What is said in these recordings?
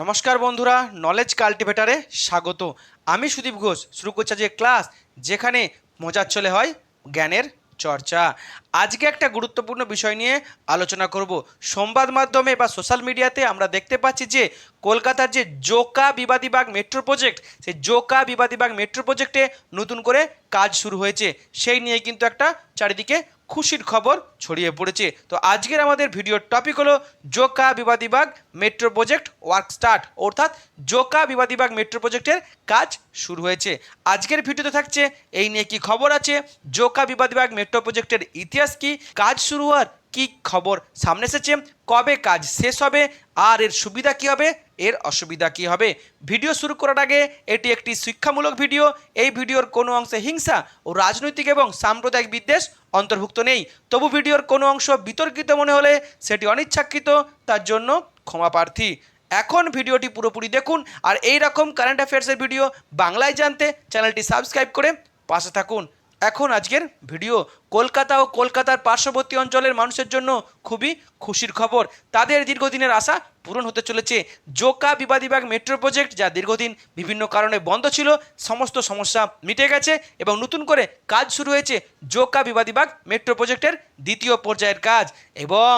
নমস্কার বন্ধুরা নলেজ কাল্টিভেটারে স্বাগত। আমি সুদীপ ঘোষ, শুরু করছি আজকে ক্লাস, যেখানে মজার চলে হয় জ্ঞানের চর্চা। আজকে একটা গুরুত্বপূর্ণ বিষয় নিয়ে আলোচনা করব। সংবাদ মাধ্যমে বা সোশ্যাল মিডিয়াতে আমরা দেখতে পাচ্ছি যে, কলকাতার যে জোকা বিবাদীবাগ মেট্রো প্রজেক্ট, সেই জোকা বিবাদীবাগ মেট্রো প্রজেক্টে নতুন করে কাজ শুরু হয়েছে। সেই নিয়ে কিন্তু একটা চারিদিকে খুশির খবর ছড়িয়ে পড়েছে। তো আজকের আমাদের ভিডিওর টপিক হলো Joka Bibadibag metro project work start অর্থাৎ জোকা বিবাদীবাগ মেট্রো প্রজেক্টের কাজ শুরু হয়েছে। আজকের ভিডিওতে থাকছে, এই নিয়ে কি খবর আছে? জোকা বিবাদীবাগ মেট্রো প্রজেক্টের ইতিহাস কি? কাজ শুরু হওয়ার কি খবর? সামনে এসেছে, কবে কাজ শেষ হবে? আর এর সুবিধা কি হবে? এর অসুবিধা কি হবে? ভিডিও শুরু করার আগে এটি একটি শিক্ষামূলক ভিডিও। এই ভিডিওর কোনো অংশে হিংসা ও রাজনৈতিক এবং সাম্প্রদায়িক বিদ্বেষ অন্তর্ভুক্ত নেই। তবু ভিডিওর কোনো অংশ বিতর্কিত মনে হলে সেটি অনিচ্ছাকৃত, তার জন্য ক্ষমা প্রার্থী। এখন ভিডিওটি পুরোপুরি দেখুন আর এই রকম কারেন্ট অ্যাফেয়ার্সের ভিডিও বাংলায় জানতে চ্যানেলটি সাবস্ক্রাইব করে পাশে থাকুন। এখন আজকের ভিডিও কলকাতা ও কলকাতার পার্শ্ববর্তী অঞ্চলের মানুষের জন্য খুবই খুশির খবর। তাদের দীর্ঘদিনের আশা পূরণ হতে চলেছে। জোকা বিবাদীবাগ মেট্রো প্রজেক্ট, যা দীর্ঘদিন বিভিন্ন কারণে বন্ধ ছিল, সমস্ত সমস্যা মিটে গেছে এবং নতুন করে কাজ শুরু হয়েছে জোকা বিবাদীবাগ মেট্রো প্রজেক্টের দ্বিতীয় পর্যায়ের কাজ এবং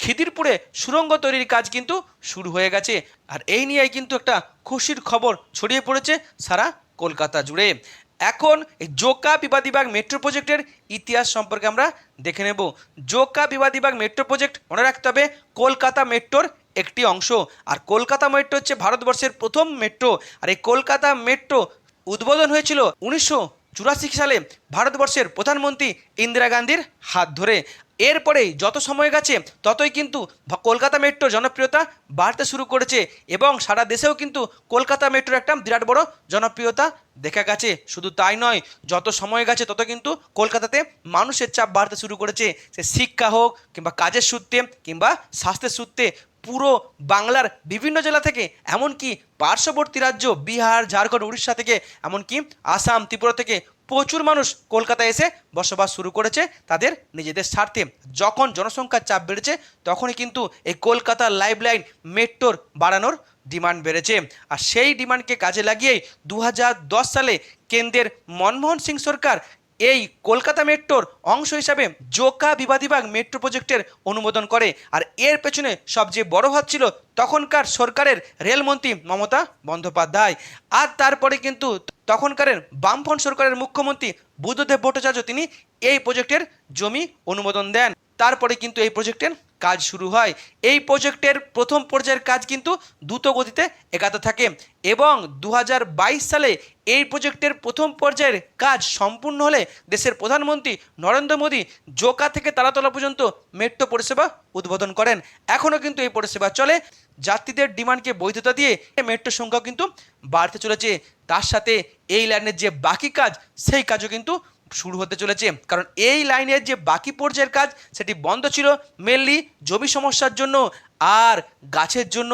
খিদিরপুরে সুড়ঙ্গ তৈরির কাজ কিন্তু শুরু হয়ে গেছে। আর এই নিয়েই কিন্তু একটা খুশির খবর ছড়িয়ে পড়েছে সারা কলকাতা জুড়ে। এখন এই জোকা বিবাদীবাগ মেট্রো প্রজেক্টের ইতিহাস সম্পর্কে আমরা দেখে নেব। জোকা বিবাদীবাগ মেট্রো প্রজেক্ট মনে রাখতে হবে কলকাতা মেট্রোর একটি অংশ। আর কলকাতা মেট্রো হচ্ছে ভারতবর্ষের প্রথম মেট্রো আর এই কলকাতা মেট্রো উদ্বোধন হয়েছিল উনিশশো চুরাশি সালে ভারতবর্ষের প্রধানমন্ত্রী ইন্দিরা গান্ধীর হাত ধরে। এরপরেই যত সময় গেছে, ততই কিন্তু কলকাতা মেট্রোর জনপ্রিয়তা বাড়তে শুরু করেছে এবং সারা দেশেও কিন্তু কলকাতা মেট্রোর একটা বিরাট বড় জনপ্রিয়তা দেখা গেছে। শুধু তাই নয়, যত সময় গেছে, তত কিন্তু কলকাতাতে মানুষের চাপ বাড়তে শুরু করেছে। সে শিক্ষা হোক কিংবা কাজের সূত্রে কিংবা স্বাস্থ্যের সূত্রে পুরো বাংলার বিভিন্ন জেলা থেকে, এমনকি পার্শ্ববর্তী রাজ্য, বিহার, ঝাড়খণ্ড, উড়িষ্যা থেকে, এমনকি আসাম, ত্রিপুরা থেকে প্রচুর মানুষ কলকাতায় এসে বসবাস শুরু করেছে তাদের নিজেদের স্বার্থে। যখন জনসংখ্যার চাপ বেড়েছে, তখনই কিন্তু এই কলকাতার লাইফ লাইন মেট্রোর বাড়ানোর ডিমান্ড বেড়েছে। আর সেই ডিমান্ডকে কাজে লাগিয়েই দু হাজার দশ সালে কেন্দ্রের মনমোহন সিং সরকার এই কলকাতা মেট্রোর অংশ হিসাবে জোকা বিবাদীবাগ মেট্রো প্রজেক্টের অনুমোদন করে। আর এর পেছনে সবচেয়ে বড় হাত ছিল তখনকার সরকারের রেলমন্ত্রী মমতা বন্দ্যোপাধ্যায়। আর তারপরে কিন্তু তখনকারের বামফ্রন্ট সরকারের মুখ্যমন্ত্রী বুদ্ধদেব ভট্টাচার্য তিনি এই প্রজেক্টের জমি অনুমোদন দেন। তারপরে কিন্তু এই প্রজেক্টের কাজ শুরু হয়। এই প্রজেক্টের প্রথম পর্যায়ের কাজ কিন্তু দ্রুত গতিতে এগাতে থাকে এবং দু হাজার বাইশ সালে এই প্রজেক্টের প্রথম পর্যায়ের কাজ সম্পূর্ণ হলে দেশের প্রধানমন্ত্রী নরেন্দ্র মোদী জোকা থেকে তারাতলা পর্যন্ত মেট্রো পরিষেবা উদ্বোধন করেন। এখনও কিন্তু এই পরিষেবা চলে। যাত্রীদের ডিমান্ডকে বৈধতা দিয়ে মেট্রো সংখ্যাও কিন্তু বাড়তে চলেছে। তার সাথে এই লাইনের যে বাকি কাজ, সেই কাজও কিন্তু শুরু হতে চলেছে। কারণ এই লাইনের যে বাকি পর্যায়ের কাজ, সেটি বন্ধ ছিল মেনলি জমি সমস্যার জন্য আর গাছের জন্য।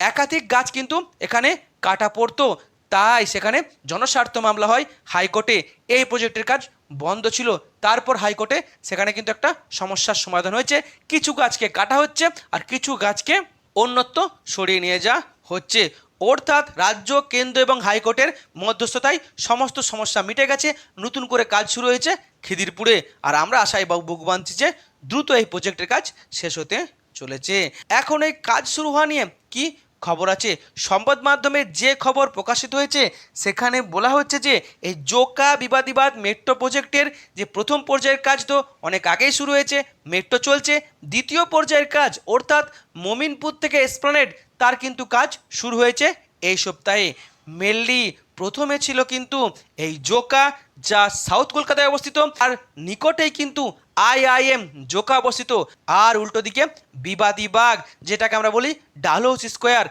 একাধিক গাছ কিন্তু এখানে কাটা পড়তো, তাই সেখানে জনস্বার্থ মামলা হয় হাইকোর্টে। এই প্রজেক্টের কাজ বন্ধ ছিল, তারপর হাইকোর্টে সেখানে কিন্তু একটা সমস্যার সমাধান হয়েছে। কিছু গাছকে কাটা হচ্ছে আর কিছু গাছকে অন্যত্র সরিয়ে নিয়ে যাওয়া হচ্ছে। অর্থাৎ রাজ্য, কেন্দ্র এবং হাইকোর্টের মধ্যস্থতায় সমস্ত সমস্যা মিটে গেছে। নতুন করে কাজ শুরু হয়েছে খিদিরপুরে। আর আমরা আশায় বাঁধছি যে দ্রুত এই প্রজেক্টের কাজ শেষ হতে চলেছে। এখন এই কাজ শুরু হওয়া নিয়ে কি খবর আছে। সংবাদ মাধ্যমে যে খবর প্রকাশিত হয়েছে, সেখানে বলা হচ্ছে যে, এই জোকা বিবাদিবাদ মেট্রো প্রজেক্টের যে প্রথম পর্যায়ের কাজ তো অনেক আগেই শুরু হয়েছে, মেট্রো চলছে। দ্বিতীয় পর্যায়ের কাজ অর্থাৎ মমিনপুর থেকে এসপ্লানেড, তার কিন্তু কাজ শুরু হয়েছে এই সপ্তাহে। মেনলি প্রথমে ছিল কিন্তু এই জোকা যা সাউথ কলকাতায় অবস্থিত, আর নিকটেই কিন্তু আইআইএম জোকা অবস্থিত। আর উল্টো দিকে বিবাদী বাগ, যেটাকে আমরা বলি ডালহৌস স্কোয়ার।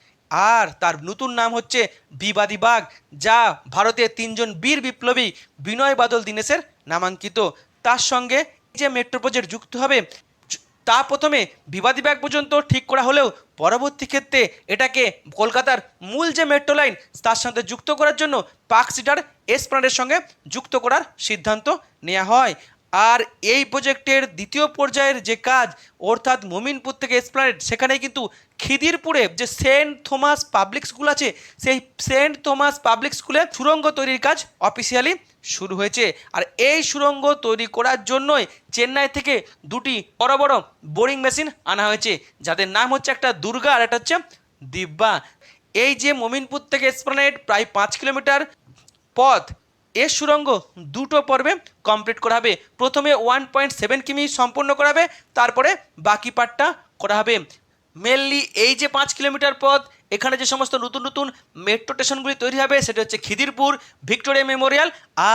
আর তার নতুন নাম হচ্ছে বিবাদী বাগ, যা ভারতের তিনজন বীর বিপ্লবী বিনয় বাদল দীনেশের নামাঙ্কিত। তার সঙ্গে যে মেট্রো প্রজেক্ট যুক্ত হবে তা প্রথমে বিবাদী ব্যাগ পর্যন্ত ঠিক করা হলেও পরবর্তী ক্ষেত্রে এটাকে কলকাতার মূল যে মেট্রো লাইন তার সাথে যুক্ত করার জন্য পার্ক সিটার এসপ্লানের সঙ্গে যুক্ত করার সিদ্ধান্ত নেওয়া হয়। আর এই প্রজেক্টের দ্বিতীয় পর্যায়ের যে কাজ, অর্থাৎ মোমিনপুর থেকে এসপ্লানেড সেখানে কিন্তু খিদিরপুরে যে সেন্ট থমাস পাবলিক স্কুল আছে, সেই সেন্ট থমাস পাবলিক স্কুলে সুড়ঙ্গ তৈরির কাজ অফিসিয়ালি শুরু হয়েছে। আর এই সুড়ঙ্গ তৈরি করার জন্যই চেন্নাই থেকে দুটি বড় বড় বোরিং মেশিন আনা হয়েছে, যাদের নাম হচ্ছে একটা দুর্গা আর একটা হচ্ছে দিব্যা। এই যে মোমিনপুর থেকে এসপ্লানেড প্রায় পাঁচ কিলোমিটার পথ এর সুরঙ্গ দুটো পর্বে কমপ্লিট করা হবে। প্রথমে ওয়ান পয়েন্ট সেভেন কিমি সম্পূর্ণ করা হবে, তারপরে বাকি পার্টটা করা হবে। মেনলি এই যে পাঁচ কিলোমিটার পথ, এখানে যে সমস্ত নতুন নতুন মেট্রো স্টেশনগুলি তৈরি হবে, সেটা হচ্ছে খিদিরপুর, ভিক্টোরিয়া মেমোরিয়াল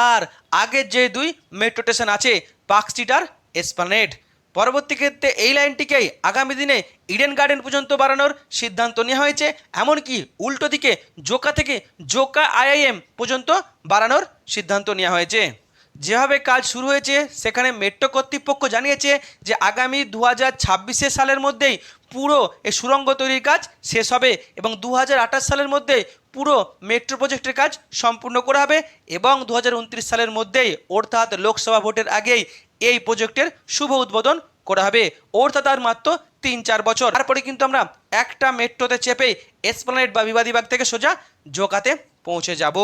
আর আগের যে দুই মেট্রো স্টেশন আছে, পার্ক স্ট্রিট আর এসপ্লানেড পরবর্তী ক্ষেত্রে এই লাইনটিকেই আগামী দিনে ইডেন গার্ডেন পর্যন্ত বাড়ানোর সিদ্ধান্ত নেওয়া হয়েছে, এমনকি উল্টো দিকে জোকা থেকে জোকা আইআইএম পর্যন্ত বাড়ানোর সিদ্ধান্ত নেওয়া হয়েছে। যেভাবে কাজ শুরু হয়েছে, সেখানে মেট্রো কর্তৃপক্ষ জানিয়েছে যে আগামী দু হাজার সালের মধ্যেই পুরো এই সুড়ঙ্গ তৈরির কাজ শেষ হবে এবং দু হাজার আঠাশ সালের মধ্যে পুরো মেট্রো প্রজেক্টের কাজ সম্পূর্ণ করা হবে এবং দু হাজার উনত্রিশ সালের মধ্যেই অর্থাৎ লোকসভা ভোটের আগেই এই প্রজেক্টের শুভ উদ্বোধন করা হবে। অর্থাৎ আর মাত্র তিন চার বছর। তারপরে কিন্তু আমরা একটা মেট্রোতে চেপে এসপ্লানেট বা বিবাদীবাগ থেকে সোজা জোকাতে পৌঁছে যাব।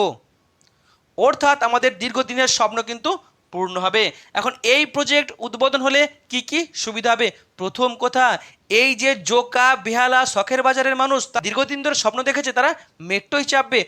অর্থাৎ আমাদের দীর্ঘদিনের স্বপ্ন কিন্তু পূর্ণ হবে। এখন এই প্রজেক্ট উদ্বোধন হলে কি কি সুবিধা হবে? প্রথম কথা এই যে জোকা, বেহালা, শখের বাজারের মানুষ দীর্ঘদিন ধরে স্বপ্ন দেখেছে তারা মেট্রোই চাপবে।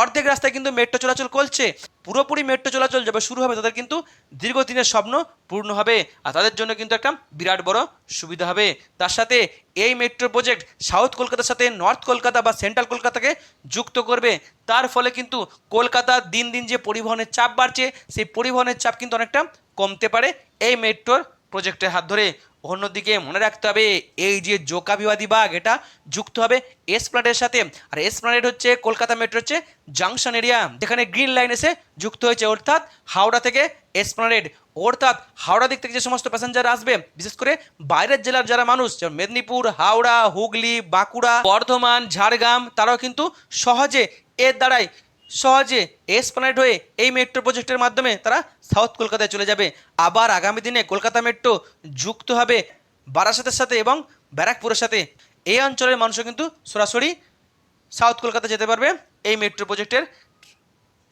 অর্ধেক রাস্তায় কিন্তু মেট্রো চলাচল করছে। পুরোপুরি মেট্রো চলাচল যাবে শুরু হবে, তাদের কিন্তু দীর্ঘদিনের স্বপ্ন পূর্ণ হবে। আর তাদের জন্য কিন্তু একটা বিরাট বড় সুবিধা হবে। তার সাথে এই মেট্রো প্রজেক্ট সাউথ কলকাতার সাথে নর্থ কলকাতা বা সেন্ট্রাল কলকাতাকে যুক্ত করবে। তার ফলে কিন্তু কলকাতার দিন দিন যে পরিবহনের চাপ বাড়ছে, সেই পরিবহনের চাপ কিন্তু অনেকটা কমতে পারে এই মেট্রোর প্রজেক্টের হাত ধরে। অন্যদিকে মনে রাখতে হবে, এই যে জোকা বিবাদী বাগ এটা যুক্ত হবে এসপ্লানেডের সাথে। আর এসপ্লানেড হচ্ছে কলকাতা মেট্রো হচ্ছে জাংশন এরিয়া যেখানে গ্রিন লাইন এসে যুক্ত হয়েছে। অর্থাৎ হাওড়া থেকে এসপ্লানেড অর্থাৎ হাওড়া দিক থেকে যে সমস্ত প্যাসেঞ্জার আসবে, বিশেষ করে বাইরের জেলার যারা মানুষ, যেমন মেদিনীপুর, হাওড়া, হুগলি, বাঁকুড়া, বর্ধমান, ঝাড়গ্রাম, তারাও কিন্তু সহজে এর দ্বারাই সহজে এসপ্লানেড হয়ে এই মেট্রো প্রজেক্টের মাধ্যমে তারা সাউথ কলকাতায় চলে যাবে। আবার আগামী দিনে কলকাতা মেট্রো যুক্ত হবে বারাসাতের সাথে এবং ব্যারাকপুরের সাথে। এই অঞ্চলের মানুষও কিন্তু সরাসরি সাউথ কলকাতা যেতে পারবে এই মেট্রো প্রজেক্টের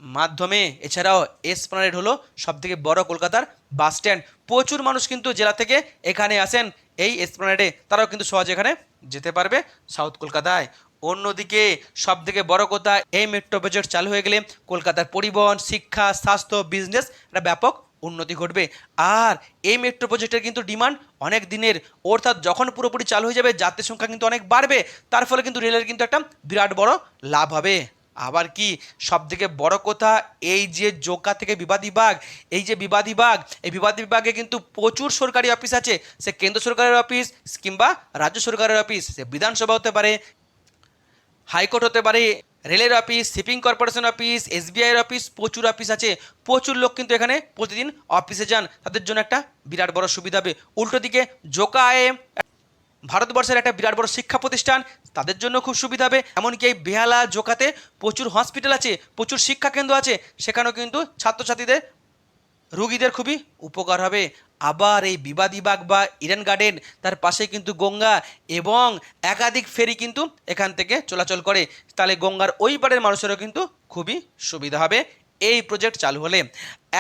মাধ্যমে। এছাড়াও এসপ্লানেড হলো সবথেকে বড় কলকাতার বাস স্ট্যান্ড প্রচুর মানুষ কিন্তু জেলা থেকে এখানে আসেন। এই এসপ্লানেডে তারাও কিন্তু সহজে এখানে যেতে পারবে সাউথ কলকাতায়। অন্যদিকে সব থেকে বড় কথা, এই মেট্রো প্রজেক্ট চালু হয়ে গেলে কলকাতার পরিবহন, শিক্ষা, স্বাস্থ্য বিজনেস একটা ব্যাপক উন্নতি ঘটবে। আর এই মেট্রো প্রজেক্টের কিন্তু ডিমান্ড অনেক দিনের। অর্থাৎ যখন পুরোপুরি চালু হয়ে যাবে, যাত্রীর সংখ্যা কিন্তু অনেক বাড়বে। তার ফলে কিন্তু রেলের কিন্তু একটা বিরাট বড় লাভ হবে। আবার কি সব থেকে বড় কথা, এই যে জোকা থেকে বিবাদী বাগ এই যে বিবাদী বাগ এই বিবাদী বিভাগে কিন্তু প্রচুর সরকারি অফিস আছে। সে কেন্দ্র সরকারের অফিস কিংবা রাজ্য সরকারের অফিস সে বিধানসভা হতে পারে হাইকোর্ট হতে পারে, রেলের অফিস শিপিং কর্পোরেশন অফিস এসবিআইয়ের অফিস প্রচুর অফিস আছে। প্রচুর লোক কিন্তু এখানে প্রতিদিন অফিসে যান। তাদের জন্য একটা বিরাট বড় সুবিধা হবে। উল্টো দিকে জোকা আইএম ভারতবর্ষের একটা বিরাট বড় শিক্ষা প্রতিষ্ঠান, তাদের জন্য খুব সুবিধা হবে। এমনকি এই বেহালা জোকাতে প্রচুর হসপিটাল আছে, প্রচুর শিক্ষা কেন্দ্র আছে। সেখানেও কিন্তু ছাত্রছাত্রীদের রুগীদের খুবই উপকার হবে। আবার এই বিবাদী বাগ বা ইডেন গার্ডেন তার পাশে কিন্তু গঙ্গা এবং একাধিক ফেরি কিন্তু এখান থেকে চলাচল করে। তাহলে গঙ্গার ওই পারের মানুষেরও কিন্তু খুবই সুবিধা হবে। এই প্রজেক্ট চালু হলে।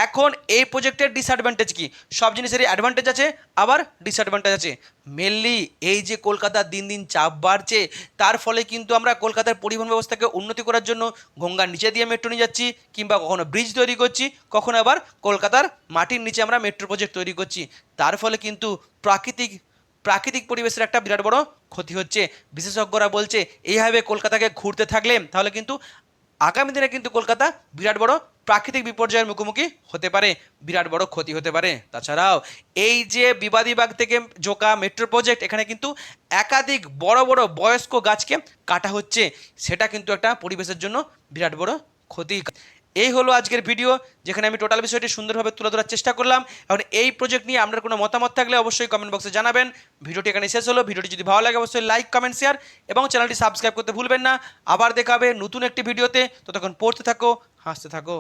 এখন এই প্রজেক্টের ডিসঅ্যাডভান্টেজ কি? সব জিনিসেরই অ্যাডভান্টেজ আছে, আবার ডিসঅ্যাডভান্টেজ আছে। মেনলি এই যে কলকাতার দিন দিন চাপ বাড়ছে, তার ফলে কিন্তু আমরা কলকাতার পরিবহন ব্যবস্থাকে উন্নতি করার জন্য গঙ্গার নিচে দিয়ে মেট্রো নিয়ে যাচ্ছি, কিংবা কখনো ব্রিজ তৈরি করছি, কখনো আবার কলকাতার মাটির নিচে আমরা মেট্রো প্রজেক্ট তৈরি করছি। তার ফলে কিন্তু প্রাকৃতিক প্রাকৃতিক পরিবেশের একটা বিরাট বড় ক্ষতি হচ্ছে। বিশেষজ্ঞরা বলছে, এইভাবে কলকাতাকে ঘুরতে থাকলে, তাহলে কিন্তু আগামী দিনে কিন্তু কলকাতা বিরাট বড় প্রাকৃতিক বিপর্যয়ের মুখোমুখি হতে পারে। বিরাট বড় ক্ষতি হতে পারে। তাছাড়াও এই যে বিবাদী বাগ থেকে জোকা মেট্রো প্রজেক্ট, এখানে কিন্তু একাধিক বড় বড় বয়স্ক গাছকে কাটা হচ্ছে। সেটা কিন্তু একটা পরিবেশের জন্য বিরাট বড় ক্ষতি। এই হলো আজকের ভিডিও, যেখানে আমি টোটাল বিষয়টি সুন্দরভাবে তুলে ধরার চেষ্টা করলাম। এখন এই প্রজেক্ট নিয়ে আপনার কোনো মতামত থাকলে অবশ্যই কমেন্ট বক্সে জানাবেন। ভিডিওটি এখানে শেষ হলো। ভিডিওটি যদি ভালো লাগে, অবশ্যই লাইক কমেন্ট শেয়ার এবং চ্যানেলটি সাবস্ক্রাইব করতে ভুলবেন না। আবার দেখাবে নতুন একটি ভিডিওতে। ততক্ষণ পড়তে থাকো, হাসতে থাকো।